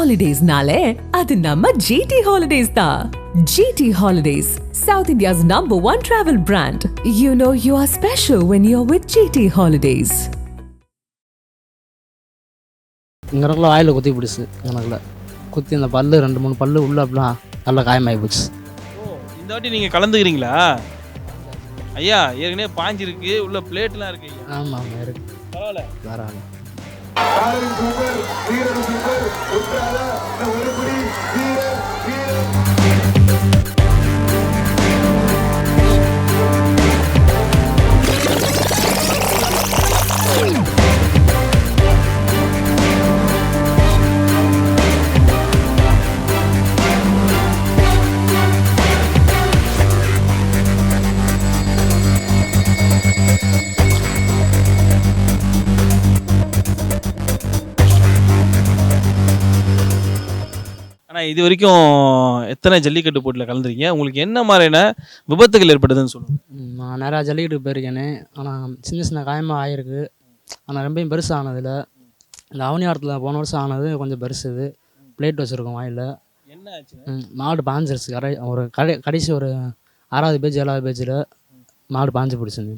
ஹாலிடேஸ்னாலே அது நம்ம ஜிடி ஹாலிடேஸ் தான் GT Holidays south India's number one travel brand you know you are special when you are with GT Holidays இங்கனக்குள்ள வாயில் குத்தி பிடிச்சு இங்கனக்குள்ள. குத்தி அந்த பல்லு ரெண்டு மூணு பல்லு உள்ள அப்படிலாம் நல்லா காயமாகி போச்சு. ஓ இந்த வாட்டி நீங்கள் கலந்துக்கிறீங்களா? ஐயா ஏற்கனவே பாஞ்சிருக்கு உள்ள பிளேட்லாம் இருக்கு ஆமாம் இருக்கு. பரவாயில்ல. வராங்க ஆனால் இது வரைக்கும் எத்தனை ஜல்லிக்கட்டு போட்டியில் கலந்துருக்கீங்க? உங்களுக்கு என்ன மாதிரியான விபத்துகள் ஏற்பட்டதுன்னு சொல்லுங்கள் நான் நிறையா ஜல்லிக்கட்டுக்கு போயிருக்கேனே. ஆனால் சின்ன சின்ன காயமாக ஆயிருக்கு. ஆனால் ரொம்பவும் பெருசு ஆனதில்ல. இந்த அவனியாரத்தில் போன வருஷம் ஆனது கொஞ்சம் பெருசு இது பிளேட் வச்சுருக்கோம் வாயில். என்ன ஆச்சு? மாடு பாஞ்சிருச்சு. கடை ஒரு கடை கடைசி ஒரு ஆறாவது பேஜ் ஏழாவது பேஜில் மாடு பாஞ்சு பிடிச்சிருந்து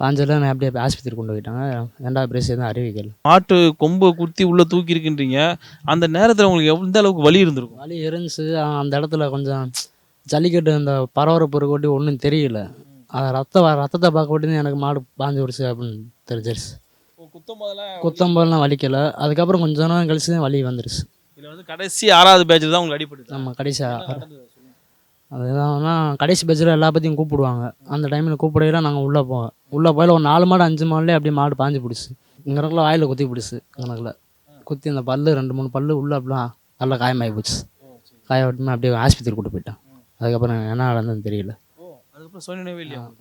பாஞ்சதில் நான் அப்படியே ஆஸ்பத்திரி கொண்டு போயிட்டாங்க. ரெண்டாவது பிரைஸ் எதுவும் அறிவிக்கல. மாட்டு கொம்பை குத்தி உள்ள தூக்கி இருக்குன்றீங்க அந்த நேரத்தில் உங்களுக்கு எந்த அளவுக்கு வலி இருந்திருக்கும்? வலி இருந்துச்சு. அந்த இடத்துல கொஞ்சம் ஜல்லிக்கட்டு அந்த பரபரப்பு இருக்கொட்டி ஒன்றும் தெரியல. அது ரத்த ரத்தத்தை பார்க்க ஒட்டி எனக்கு மாடு பாஞ்சு விடுச்சு அப்படின்னு தெரிஞ்சிருச்சு. குத்தம் போதெல்லாம் வலிக்கல. அதுக்கப்புறம் கொஞ்ச நேரம் கழிச்சு தான் வலி வந்துருச்சு. இதில் வந்து கடைசி ஆறாவது பேட்சில் தான் உங்களுக்கு அடிபட்டு நம்ம கடைசி அதுதான் கடைசி பேஜில் எல்லா பற்றியும் கூப்பிடுவாங்க. அந்த டைமில் கூப்பிடையில நாங்கள் உள்ளே போவோம். உள்ளே போயில ஒரு நாலு மாடு அஞ்சு மாடுலேயே அப்படியே மாடு பாஞ்சு பிடிச்சி. இங்கனக்குள்ள வாயில் குத்தி பிடிச்சி இங்கனக்குள்ள குத்தி அந்த பல்லு ரெண்டு மூணு பல்லு உள்ளே அப்படிலாம் நல்லா காயமாகி போச்சு. காய விட்டுமே அப்படியே ஆஸ்பத்திரி கூட்டு போயிட்டான். அதுக்கப்புறம் என்ன நடந்ததுன்னு தெரியல.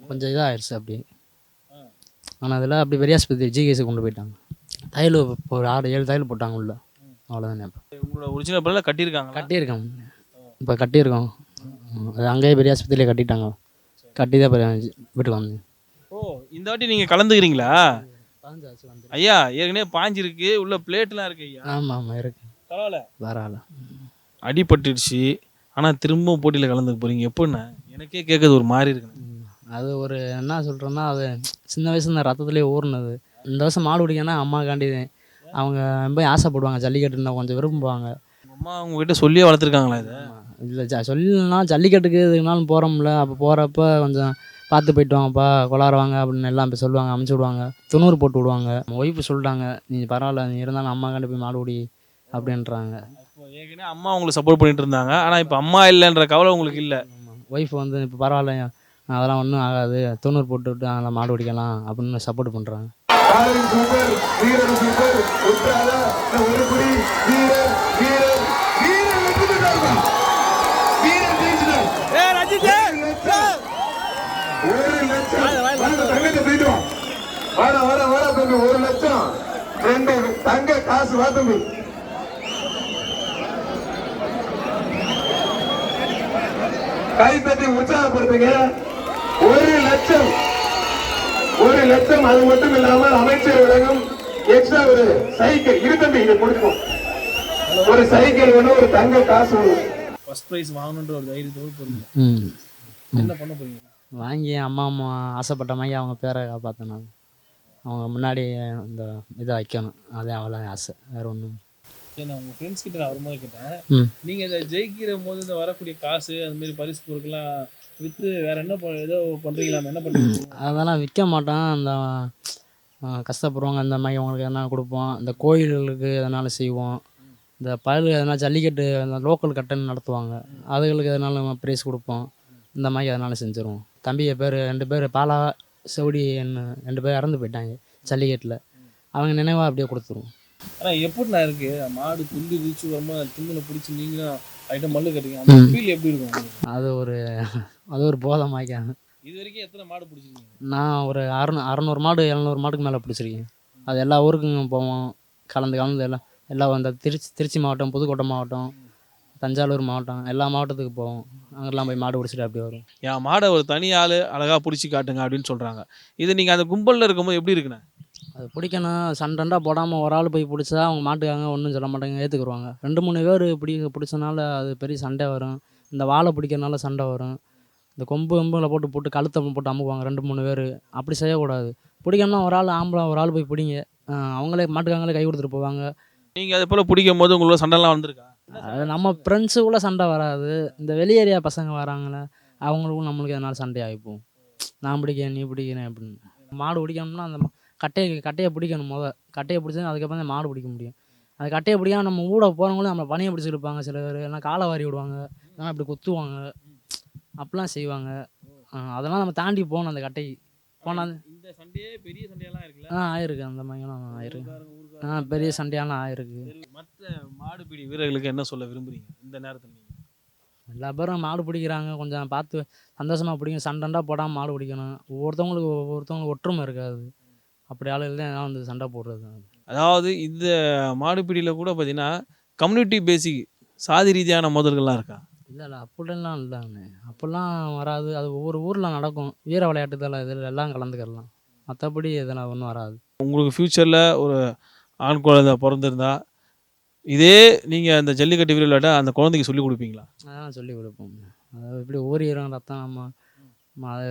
கொஞ்சம் இதாகிடுச்சு அப்படியே. ஆனால் அதில் அப்படி பெரிய ஆஸ்பத்திரி ஜிஹெச்சு கொண்டு போயிட்டாங்க. தையல் இப்போ ஒரு ஆறு ஏழு தையல் போட்டாங்க உள்ள. அவ்வளோதானே இப்போ உங்களோட ஒரிஜினல் பல்ல கட்டியிருக்காங்க கட்டியிருக்கோம். இப்போ கட்டியிருக்கோம். அது அங்கேயே பெரிய ஆஸ்பத்திரியிலே கட்டிட்டாங்க. கட்டி தான் வீட்டுக்கு வந்தேன். ஓ இந்த வாட்டி நீங்கள் கலந்துக்கிறீங்களா? வந்து ஐயா ஏற்கனவே பாஞ்சிருக்கு உள்ள பிளேட்லாம் இருக்கு ஐயா. ஆமாம் ஆமாம் இருக்கு. பரவாயில்ல. ஆள் அடிபட்டுடுச்சு. ஆனால் திரும்பவும் போட்டியில் கலந்துக்க போறீங்க. எப்படிண்ணா? எனக்கே கேட்கறது ஒரு மாதிரி இருக்குண்ணே. அது ஒரு என்ன சொல்கிறேன்னா அது சின்ன வயசுல இந்த ரத்தத்துலேயே ஊறினது. இந்த வருஷம் மாடு பிடிக்கன்னா அம்மாக்காண்டி அவங்க ரொம்ப ஆசைப்படுவாங்க. ஜல்லிக்கட்டுன்னா கொஞ்சம் விரும்புவாங்க. அம்மா உங்ககிட்ட சொல்லியே வளர்த்துருக்காங்களா இதை? இல்லை ஜ சொல்லலாம் ஜல்லிக்கட்டுக்கு எதுனாலும் போகிறோம்ல அப்போ போகிறப்ப கொஞ்சம் பார்த்து போயிட்டு வாங்கப்பா கொளாடுவாங்க அப்படின்னு எல்லாம் இப்போ சொல்லுவாங்க அமுச்சு விடுவாங்க. துணூறு போட்டு விடுவாங்க. ஒய்ஃபு சொல்லிட்டாங்க நீ பரவாயில்ல நீ இருந்தாலும் அம்மா கண்டு போய் மாடு பிடி அப்படின்றாங்க. இப்போ ஏற்கனவே அம்மா உங்களுக்கு சப்போர்ட் பண்ணிட்டு இருந்தாங்க. ஆனால் இப்போ அம்மா இல்லைன்ற கவலை உங்களுக்கு இல்லை? ஒய்ஃப் வந்து இப்போ பரவாயில்ல அதெல்லாம் ஒன்றும் ஆகாது. தொண்ணூறு போட்டு விட்டு அதெல்லாம் மாடு பிடிக்கலாம் அப்படின்னு சப்போர்ட் பண்ணுறாங்க வர வர வர தம்பி ஒரு லட்சம் ரெண்டு தங்க காசு வா தம்பி கை தட்டி உற்சாகப்படுத்துங்க ஒரு லட்சம் ஒரு லட்சம் அது மட்டும் இல்லாமல் அமைச்சர் வழங்கும் எக்ஸ்ட்ரா ஒரு சைக்கிள் இரு தம்பி இதை கொடுக்கும் ஒரு சைக்கிள் ஒன்று ஒரு தங்க காசு ஃபர்ஸ்ட் ப்ரைஸ் வாங்கணுன்ற ஒரு தைரியத்தோடு போறீங்க என்ன பண்ண போறீங்க? வாங்கி அம்மா அம்மா ஆசைப்பட்ட மாதிரி அவங்க பேரை காப்பாற்றணும் அவங்க முன்னாடி இந்த இதை வைக்கணும். அதே அவ்வளோ ஆசை. வேறு ஒன்றும் நான் உங்கள் ஃப்ரெண்ட்ஸ் கிட்ட நான் வரும்போது கேட்டேன். நீங்கள் இதை ஜெயிக்கிற போது இந்த வரக்கூடிய காசு அந்த மாதிரி பரிசு பொருட்கள்லாம் விற்று வேற என்ன ஏதோ பண்ணுறீங்களா என்ன பண்ணுறீங்க அதெல்லாம் விற்க மாட்டோம். அந்த ஆ, கஷ்டப்படுறவங்க அந்த மாதிரி அவங்களுக்கு எதனா கொடுப்போம். இந்த கோயில்களுக்கு எதனாலும் செய்வோம். இந்த பயில் எதனா ஜல்லிக்கட்டு அந்த லோக்கல் கட்டன் நடத்துவாங்க. அதுகளுக்கு எதனாலும் ப்ரைஸ் கொடுப்போம். இந்த மாதிரி எதனாலும் செஞ்சுருவோம். தம்பியை பேர் ரெண்டு பேர் பாலா செவடி என்ன ரெண்டு பேர் இறந்து போயிட்டாங்க ஜல்லிக்கட்டில். அவங்க நினைவாக அப்படியே கொடுத்துருவோம். ஆனால் எப்படிண்ணா இருக்கு. மாடு துள்ளி வீச்சு வரும்போது தும்பில் பிடிச்சி நீங்களும் ஐட்டம் மல்லு கட்டுறீங்க அந்த ஃபீல் எப்படி இருக்கும்? அது ஒரு அது ஒரு போதமாக்காங்க இது வரைக்கும் எத்தனை மாடு பிடிச்சிருக்கீங்க? நான் ஒரு அறுநூ அறநூறு மாடு எழுநூறு மாடுக்கு மேலே பிடிச்சிருக்கேன். அது எல்லா ஊருக்கும் போவோம். கலந்து கலந்து எல்லாம் எல்லா அந்த திருச்சி திருச்சி மாவட்டம் புதுக்கோட்டை மாவட்டம். தஞ்சாவூர் மாவட்டம் எல்லா மாவட்டத்துக்கு போவோம். அங்கெல்லாம் போய் மாடு பிடிச்சிட்டு அப்படியே வரும் என் மாடை ஒரு தனி ஆள் அழகாக பிடிச்சி காட்டுங்க அப்படின்னு சொல்கிறாங்க இது நீங்கள் அந்த கும்பலில் இருக்கும்போது எப்படி இருக்குண்ணே? அது பிடிக்கணும். சண்டண்டா போடாமல் ஒரு ஆள் போய் பிடிச்சா அவங்க மாட்டுக்காங்க ஒன்றும் சொல்ல மாட்டாங்க ஏற்றுக்குருவாங்க ரெண்டு மூணு பேர் பிடி பிடிச்சனால அது பெரிய சண்டை வரும். இந்த வாழை பிடிக்கிறனால சண்டை வரும். இந்த கொம்பு கொம்பில் போட்டு போட்டு கழுத்தை போட்டு அமுக்குவாங்க ரெண்டு மூணு பேர். அப்படி செய்யக்கூடாது. பிடிக்கணும்னா ஒரு ஆள் ஆம்பளை ஒரு ஆள் போய் பிடிங்க. அவங்களே மாட்டுக்காங்களே கை கொடுத்துட்டு போவாங்க. நீங்கள் அது போல் பிடிக்கும் போது உங்களோட சண்டைலாம் வந்திருக்கா? அது நம்ம ஃப்ரெண்ட்ஸுக்குள்ளே சண்டை வராது. இந்த வெளி ஏரியா பசங்க வராங்களே அவங்களுக்கும் நம்மளுக்கு எதனால சண்டை ஆகிப்போம் நான் பிடிக்கிறேன் நீ பிடிக்கிறேன் அப்படின்னு. மாடு பிடிக்கணும்னா அந்த கட்டையை கட்டையை பிடிக்கணும் முத. கட்டையை பிடிச்சா அதுக்கப்புறம் தான் மாடு பிடிக்க முடியும். அது கட்டையை பிடிக்காம நம்ம ஊட போகிறவங்களும் நம்ம பனியை பிடிச்சி இருப்பாங்க சில பேர். இல்லைனா காலை வாரி விடுவாங்க. இல்லைனா இப்படி குத்துவாங்க. அப்படிலாம் செய்வாங்க. அதெல்லாம் நம்ம தாண்டி போகணும் அந்த கட்டைக்கு. போனால் இந்த சண்டையே பெரிய சண்டையெல்லாம் இருக்குல்ல ஆ ஆயிருக்கு. அந்த மாதிரிலாம் ஆயிருக்கு. ஆ பெரிய சண்டையெல்லாம் ஆயிருக்கு. மற்ற மாடுபிடி வீரர்களுக்கு என்ன சொல்ல விரும்புறீங்க? இந்த நேரத்தில் நீங்கள் எல்லா பேரும் மாடு பிடிக்கிறாங்க. கொஞ்சம் பார்த்து சந்தோஷமாக பிடிக்கும் சண்டைண்டா போடாமல் மாடு பிடிக்கணும். ஒவ்வொருத்தவங்களுக்கு ஒவ்வொருத்தவங்களுக்கு ஒற்றுமை இருக்காது. அப்படி ஆளுகள் தான் வந்து சண்டை போடுறது. அதாவது இந்த மாடுபிடியில் கூட பார்த்தீங்கன்னா கம்யூனிட்டி பேசிக் சாதி ரீதியான மோதல்கள்லாம் இருக்கா? இல்லை இல்லை. அப்படிலாம் இல்லைண்ணே. அப்படிலாம் வராது. அது ஒவ்வொரு ஊரில் நடக்கும். வீர விளையாட்டுதல் இதில் எல்லாம் கலந்துக்கிடலாம் மற்றபடி இதெல்லாம் ஒன்றும் வராது. உங்களுக்கு ஃப்யூச்சரில் ஒரு ஆண் குழந்தை பிறந்திருந்தா இதே நீங்கள் அந்த ஜல்லிக்கட்டு வீர விளையாட்டை அந்த குழந்தைக்கு சொல்லி கொடுப்பீங்களா? அதெல்லாம் சொல்லி கொடுப்போம். அதாவது இப்படி ஓரிரும் ரத்தம் நம்ம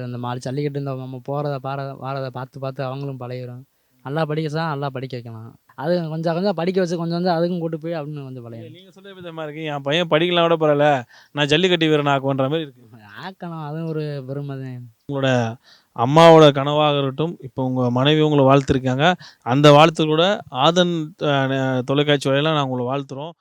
அந்த மாதிரி ஜல்லிக்கட்டு இந்த நம்ம போகிறத பாரத வாரதை பார்த்து பார்த்து அவங்களும் பழகிடும் நல்லா படிக்க சார் நல்லா படிக்க வைக்கலாம். அது கொஞ்சம் கொஞ்சம் படிக்க வச்சு கொஞ்சம் கொஞ்சம் அதுக்கும் கூட்டு போய் அப்படின்னு கொஞ்சம் பழகிடும் நீங்கள் சொல்ல விதமாக இருக்கு. என் பையன் படிக்கலாம் கூட பரவாயில்ல. நான் ஜல்லிக்கட்டு வீரன் ஆக்குன்ற மாதிரி இருக்கு. ஆக்கணும். அதுவும் ஒரு பெருமை தான் உங்களோட அம்மாவோட கனவாக இருக்கட்டும் இப்போ உங்கள் மனைவி உங்களை வாழ்த்துருக்காங்க. அந்த வாழ்த்துக்களோட ஆதன் அஹ், தொலைக்காட்சி வரையில நான் உங்களை வாழ்த்துறோம்.